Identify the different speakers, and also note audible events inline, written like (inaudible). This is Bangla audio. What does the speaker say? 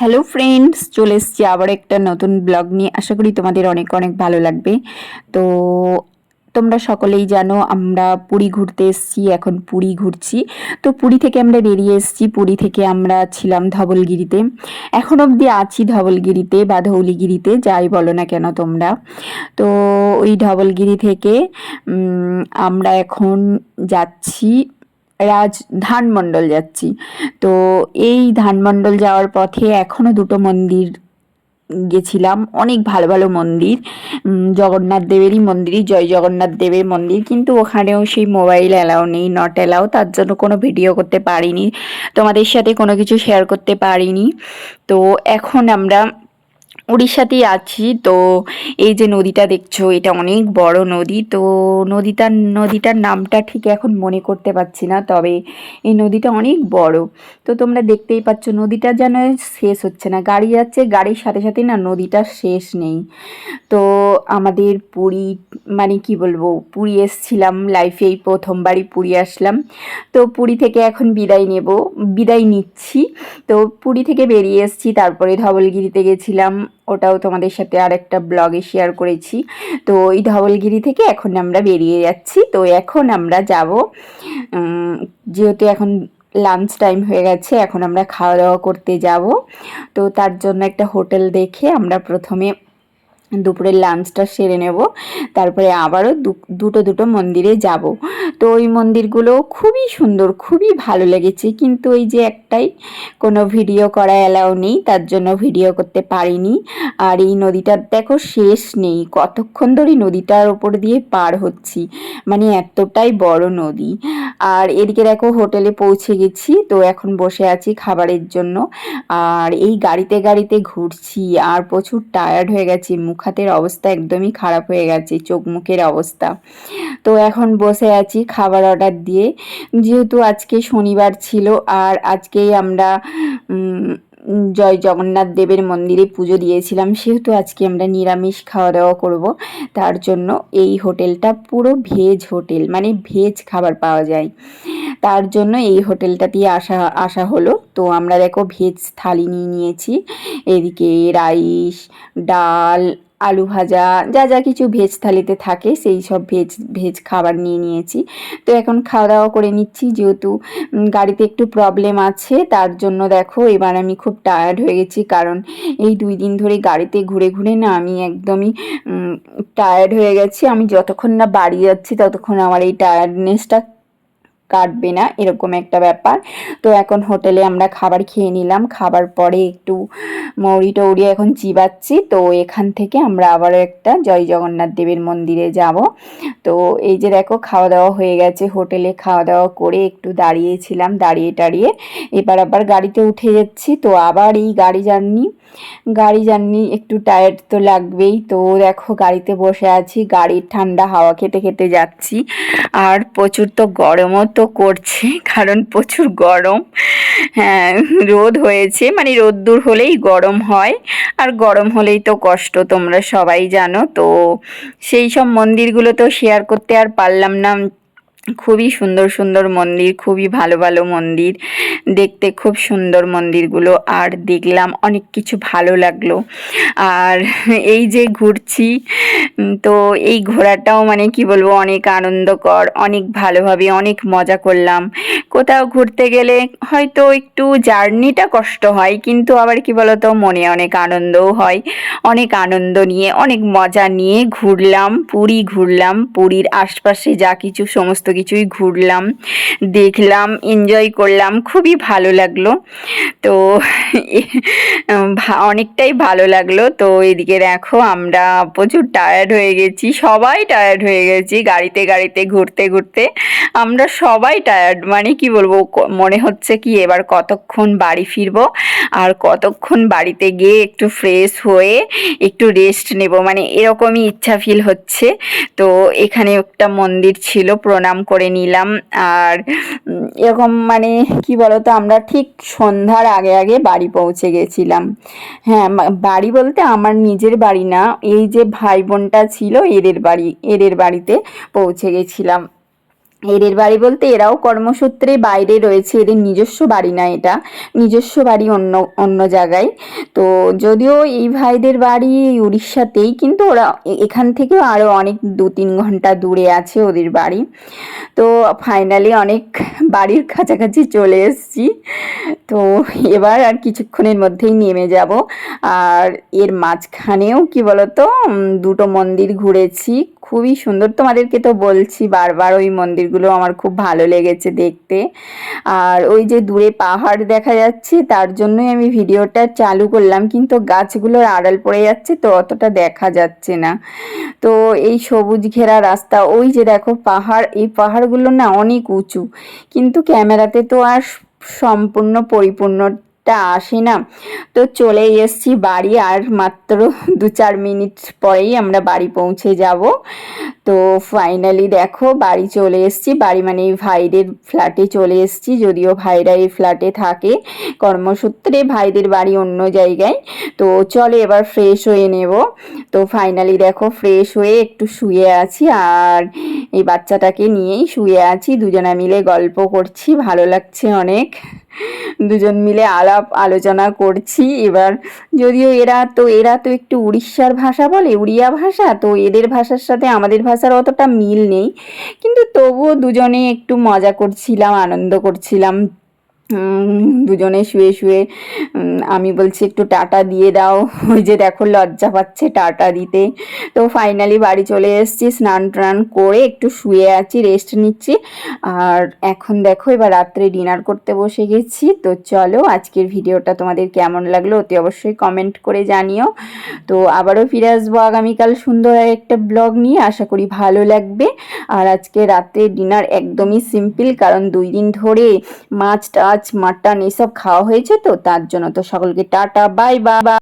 Speaker 1: হ্যালো ফ্রেন্ডস চলে এসেছি আবার একটা নতুন ব্লগ নিয়ে। আশা করি তোমাদের অনেক অনেক ভালো লাগবে। তো, তোমরা সকলেই জানো, আমরা পুরী ঘুরতে এসেছি, এখন পুরী ঘুরছি। তো, পুরী থেকে আমরা বেরিয়ে এসেছি। পুরী থেকে আমরা ছিলাম ধবলগিরিতে। এখন অবধি আছি ধবলগিরিতে বা ধৌলিগিরিতে, যাই বলো না কেন তোমরা। তো, ওই ধবলগিরি থেকে আমরা এখন যাচ্ছি রাজ ধানমণ্ডল যাচ্ছি। তো এই ধানমণ্ডল যাওয়ার পথে এখনও দুটো মন্দির গেছিলাম। অনেক ভালো ভালো মন্দির। জগন্নাথ দেবেরই মন্দিরই, জয় জগন্নাথ দেবের মন্দির। কিন্তু ওখানেও সেই মোবাইল অ্যালাউ নেই, নট অ্যালাউ তার জন্য কোনো ভিডিও করতে পারিনি। তোমাদের সাথে কোনো কিছু শেয়ার করতে পারিনি। তো এখন আমরা উড়িষ্যাতেই আছি। তো এই যে নদীটা দেখছ, এটা অনেক বড় নদী। তো নদীটার নদীটার নামটা ঠিক এখন মনে করতে পারছি না, তবে এই নদীটা অনেক বড়। তো তোমরা দেখতেই পাচ্ছ, নদীটা যেন শেষ হচ্ছে না। গাড়ি যাচ্ছে, গাড়ির সাথে সাথে না নদীটা শেষ নেই। তো আমাদের পুরী মানে কি বলব, পুরী এসছিলাম লাইফে এই প্রথমবারই পুরী আসলাম। তো পুরী থেকে এখন বিদায় নেব, বিদায় নিচ্ছি। তো পুরী থেকে বেরিয়ে এসেছি, তারপরে ধবলগিরিতে গেছিলাম। ওটাও তোমাদের সাথে আর একটা ব্লগে শেয়ার করেছি। তো ওই ধবলগিরি থেকে এখন আমরা বেরিয়ে যাচ্ছি। তো এখন আমরা যাব যেহেতু এখন লাঞ্চ টাইম হয়ে গেছে, এখন আমরা খাওয়া দাওয়া করতে যাব। তো তার জন্য একটা হোটেল দেখে আমরা প্রথমে দুপুরের লাঞ্চটা সেরে নেব। তারপরে আবারও দুটো দুটো মন্দিরে যাব। তো ওই মন্দিরগুলো খুবই সুন্দর, খুবই ভালো লেগেছে। কিন্তু ওই যে একটাই কোনো ভিডিও করা অ্যালাউ নেই, তার জন্য ভিডিও করতে পারিনি। আর এই নদীটার দেখো শেষ নেই, কতক্ষণ ধরে নদীটার ওপর দিয়ে পার হচ্ছি। মানে এতটাই বড় নদী। আর এদিকে দেখো হোটেলে পৌঁছে গেছি, তো এখন বসে আছি খাবারের জন্য। আর এই গাড়িতে গাড়িতে ঘুরছি, আর প্রচুর টায়ার্ড হয়ে গেছি মুখাতের অবস্থা একদমই খারাপ হয়ে গেছে, চোখ মুখের অবস্থা। তো এখন বসে আছি খাবার অর্ডার দিয়ে, যেহেতু আজকে শনিবার ছিল, আর আজকেই আমরা জয় জগন্নাথ দেবের মন্দিরে পুজো দিয়েছিলাম, সেহেতু আজকে আমরা নিরামিষ খাওয়া দাওয়া করব। তার জন্য এই হোটেলটা পুরো ভেজ হোটেল মানে ভেজ খাবার পাওয়া যায়। তার জন্য এই হোটেলটা দিয়ে আসা আসা হলো। তো আমরা দেখো ভেজ থালি নিয়ে নিয়েছি। এদিকে রাইস, ডাল আলু ভাজা, যা যা কিছু ভেজ থালিতে থাকে সেই সব ভেজ ভেজ খাবার নিয়ে নিয়েছি। তো এখন খাওয়া দাওয়া করে নিচ্ছি, যেহেতু গাড়িতে একটু প্রবলেম আছে, তার জন্য দেখো এবার আমি খুব টায়ার্ড হয়ে গেছি, কারণ এই দুই দিন ধরে গাড়িতে ঘুরে ঘুরে না আমি একদমই টায়ার্ড হয়ে গেছি। আমি যতক্ষণ না বাড়ি যাচ্ছি, ততক্ষণ আমার এই টায়ার্ডনেসটা কাটবে না, এরকম একটা ব্যাপার। তো এখন হোটেলে আমরা খাবার খেয়ে নিলাম, খাবার পরে একটু মৌরি টৌরি এখন চিবাচ্ছি। তো এখান থেকে আমরা আবারও একটা জয় জগন্নাথ দেবের মন্দিরে যাব। তো এই যে দেখো খাওয়া দাওয়া হয়ে গেছে হোটেলে খাওয়া দাওয়া করে একটু দাঁড়িয়েছিলাম দাঁড়িয়ে টাড়িয়ে এবার আবার গাড়িতে উঠে যাচ্ছি, তো আবার এই গাড়ি জার্নি। গাড়ি জার্নি একটু টায়ার্ড তো লাগবেই। তো দেখো, গাড়িতে বসে আছি, গাড়ির ঠান্ডা হাওয়া খেতে খেতে যাচ্ছি। আর প্রচুর তো গরমও তো। করছে, কারণ প্রচুর গরম। হ্যাঁ রোদ হয়েছে মানে রোদ্দুর হলেই গরম হয়। আর গরম হলেই তো কষ্ট, তোমরা সবাই জানো। তো সেই সব মন্দিরগুলো তো শেয়ার করতে আর পারলাম না। খুবই সুন্দর সুন্দর মন্দির, খুবই ভালো ভালো মন্দির। দেখতে খুব সুন্দর মন্দিরগুলো, আর দেখলাম অনেক কিছু ভালো লাগল। আর (laughs) এই যে ঘুরছি তো এই ঘোরাটাও মানে কি বলব, অনেক আনন্দকর, অনেক ভালোভাবে অনেক মজা করলাম। কোথাও ঘুরতে গেলে হয়তো একটু জার্নিটা কষ্ট হয়, কিন্তু আবার কি বলতো, মনে অনেক আনন্দও হয়। অনেক আনন্দ নিয়ে, অনেক মজা নিয়ে ঘুরলাম, পুরী ঘুরলাম, পুরীর আশপাশে যা কিছু, সমস্ত কিছুই ঘুরলাম, দেখলাম এনজয় করলাম, খুবই ভালো লাগল। তো (laughs) অনেকটাই ভালো লাগল। তো এদিকে দেখো, আমরা প্রচুর টায়ার্ড হয়ে গেছি, সবাই টায়ার্ড হয়ে গেছি, গাড়িতে গাড়িতে, ঘুরতে ঘুরতে। আমরা সবাই টায়ার্ড মানে কি বলব? মনে হচ্ছে কি এবার কতক্ষণ বাড়ি ফিরবো? আর কতক্ষণ বাড়িতে গিয়ে একটু ফ্রেশ হয়ে একটু রেস্ট নেব? মানে এরকমই ইচ্ছা ফিল হচ্ছে। তো এখানে একটা মন্দির ছিল, প্রণাম করে নিলাম। আর এরকম মানে কি বলতো? আমরা ঠিক সন্ধ্যার আগে আগে বাড়ি পৌঁছে গেছিলাম। হ্যাঁ বাড়ি বলতে আমার নিজের বাড়ি না, এই যে ভাই বোনটা ছিল এদের বাড়ি, এদের বাড়িতে পৌঁছে গেছিলাম। এদের বাড়ি বলতে এরাও কর্মসূত্রে বাইরে রয়েছে, এদের নিজস্ব বাড়ি না এটা, নিজস্ব বাড়ি অন্য অন্য জায়গায়। তো যদিও এই ভাইদের বাড়ি উড়িষ্যাতেই, কিন্তু ওরা এখান থেকেও আরও অনেক দু তিন ঘণ্টা দূরে আছে ওদের বাড়ি। তো ফাইনালি অনেক বাড়ির কাছাকাছি চলে এসছি। তো এবার আর কিছুক্ষণের মধ্যেই নেমে যাব। আর এর মাঝখানেও কি বলতো দুটো মন্দির ঘুরেছি খুবই সুন্দর। তোমাদেরকে তো বলছি বারবার ওই মন্দিরগুলো আমার খুব ভালো লেগেছে দেখতে। আর ওই যে দূরে পাহাড় দেখা যাচ্ছে, তার জন্যই আমি ভিডিওটা চালু করলাম। কিন্তু গাছগুলোর আড়াল পড়ে যাচ্ছে, তো অতটা দেখা যাচ্ছে না। তো এই সবুজ ঘেরা রাস্তা, ওই যে দেখো পাহাড়, এই পাহাড়গুলো না অনেক উঁচু। কিন্তু ক্যামেরাতে তো আর সম্পূর্ণ পরিপূর্ণটা আসে না। তো চলে এসেছি বাড়ি আর মাত্র দু চার মিনিট পরেই আমরা বাড়ি পৌঁছে যাব। তো ফাইনালি দেখো বাড়ি চলে এসেছি। বাড়ি মানে এই ভাইদের ফ্ল্যাটে চলে এসেছি। যদিও ভাইরা এই ফ্ল্যাটে থাকে, কর্মসূত্রে ভাইদের বাড়ি অন্য জায়গায়। তো চলে এবার ফ্রেশ হয়ে নেব। তো ফাইনালি দেখো ফ্রেশ হয়ে একটু শুয়ে আছি আর এই বাচ্চাটাকে নিয়েই শুয়ে আছি। দুজনা মিলে গল্প করছি। ভালো লাগছে অনেক। দুজন মিলে আলাপ আলোচনা করছি। এবার যদিও এরা তো এরা তো একটু উড়িষ্যার ভাষা বলে, উড়িয়া ভাষা, তো এদের ভাষার সাথে আমাদের ভাষার অতটা মিল নেই। কিন্তু তবুও দুজনে একটু মজা করছিলাম, আনন্দ করছিলাম। দুজনে শুয়ে শুয়ে আমি বলছি, একটু টাটা দিয়ে দাও। (laughs) ওই যে দেখো, লজ্জা পাচ্ছে টাটা দিতে। তো ফাইনালি বাড়ি চলে এসেছি, স্নান টান করে একটু শুয়ে আছি রেস্ট নিচ্ছি। আর এখন দেখো, এবার রাত্রে ডিনার করতে বসে গেছি। তো চলো, আজকের ভিডিওটা তোমাদের কেমন লাগল অতি অবশ্যই কমেন্ট করে জানিও। তো আবারও ফিরে আসব আগামীকাল সুন্দর একটা ব্লগ নিয়ে, আশা করি ভালো লাগবে। আর আজকে রাত্রে ডিনার একদমই সিম্পল কারণ দুই দিন ধরে মাছ টাছ মাটন এসব খাওয়া হয়েছে তো? তার জন্য তো সকলকে টাটা বাই বাই।